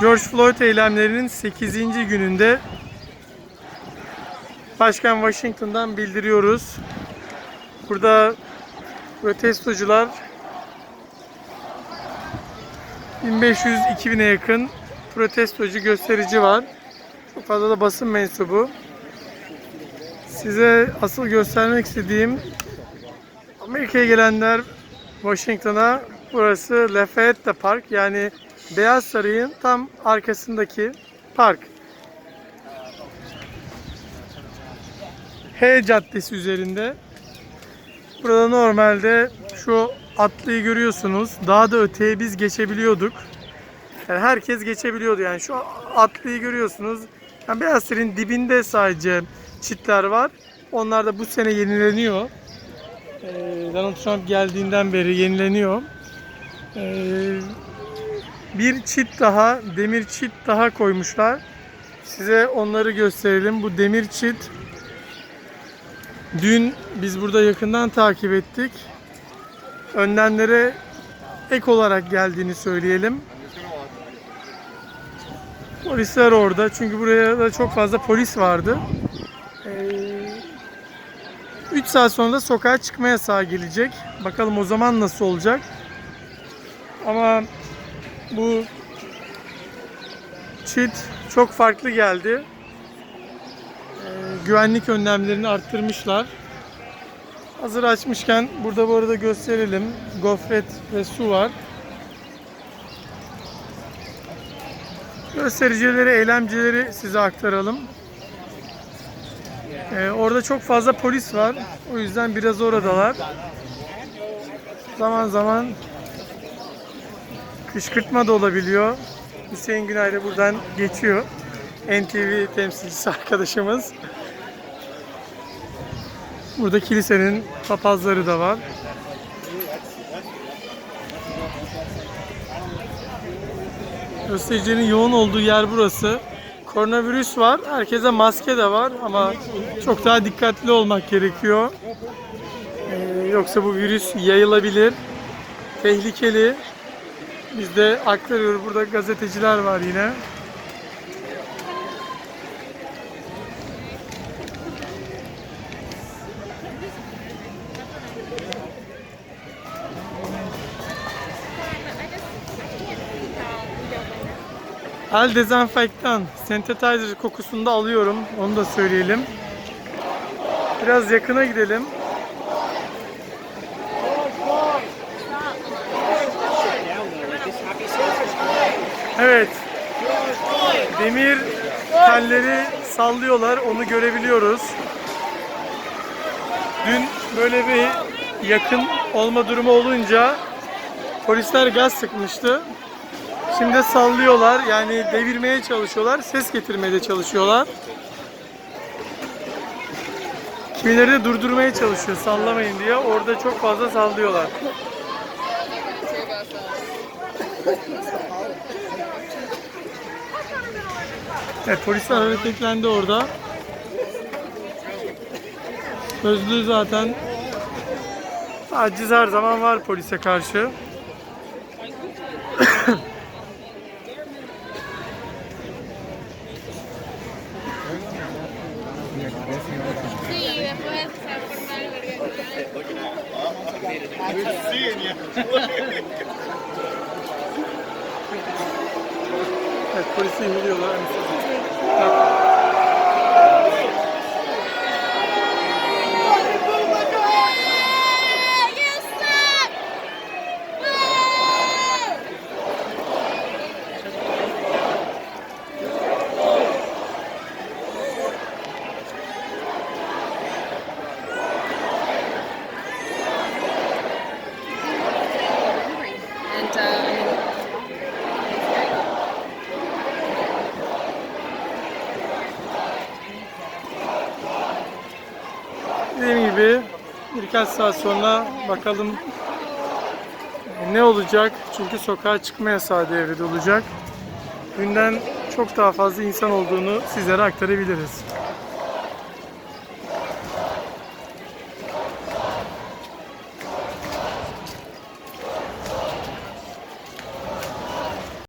George Floyd eylemlerinin 8. gününde Başkan Washington'dan bildiriyoruz. Burada protestocular 1500-2000'e yakın protestocu gösterici var. Çok fazla da basın mensubu. Size asıl göstermek istediğim Amerika'ya gelenler Washington'a burası Lafayette Park yani Beyaz Saray'ın tam arkasındaki park. H Caddesi üzerinde. Burada normalde şu atlıyı görüyorsunuz. Daha da öteye biz geçebiliyorduk. Yani herkes geçebiliyordu yani. Şu atlıyı görüyorsunuz. Yani Beyaz Saray'ın dibinde sadece çitler var. Onlar da bu sene yenileniyor. Ee, Donald Trump geldiğinden beri yenileniyor. Ee, bir çit daha, demir çit daha koymuşlar. Size onları gösterelim. Bu demir çit dün biz burada yakından takip ettik. Önlemlere ek olarak geldiğini söyleyelim. Polisler orada çünkü buraya da çok fazla polis vardı. 3 saat sonra da sokağa çıkma yasağı gelecek. Bakalım o zaman nasıl olacak. Ama bu çit çok farklı geldi. Ee, güvenlik önlemlerini arttırmışlar. Hazır açmışken burada bu arada gösterelim. Gofret ve su var. Göstericileri, eylemcileri size aktaralım. Ee, orada çok fazla polis var. O yüzden biraz oradalar. Zaman zaman kışkırtma da olabiliyor. Hüseyin Günay da buradan geçiyor. NTV temsilcisi arkadaşımız. Burada kilisenin papazları da var. Göstericilerin yoğun olduğu yer burası. Koronavirüs var. Herkese maske de var ama çok daha dikkatli olmak gerekiyor. Ee, yoksa bu virüs yayılabilir. Tehlikeli. Biz de aktarıyoruz. Burada gazeteciler var yine. El dezenfektan, sentetizer kokusunu da alıyorum. Onu da söyleyelim. Biraz yakına gidelim. Evet. Demir telleri sallıyorlar. Onu görebiliyoruz. Dün böyle bir yakın olma durumu olunca polisler gaz sıkmıştı. Şimdi sallıyorlar yani devirmeye çalışıyorlar, ses getirmeye de çalışıyorlar. Kimileri de durdurmaya çalışıyor sallamayın diye. Orada çok fazla sallıyorlar. Evet polisler hareketlendi orada. Sözlü zaten taciz her zaman var polise karşı. Evet polisi indiriyorlar. Uh, gibi birkaç saat sonra bakalım ne olacak. Çünkü sokağa çıkma yasağı devrede olacak. Günden çok daha fazla insan olduğunu sizlere aktarabiliriz.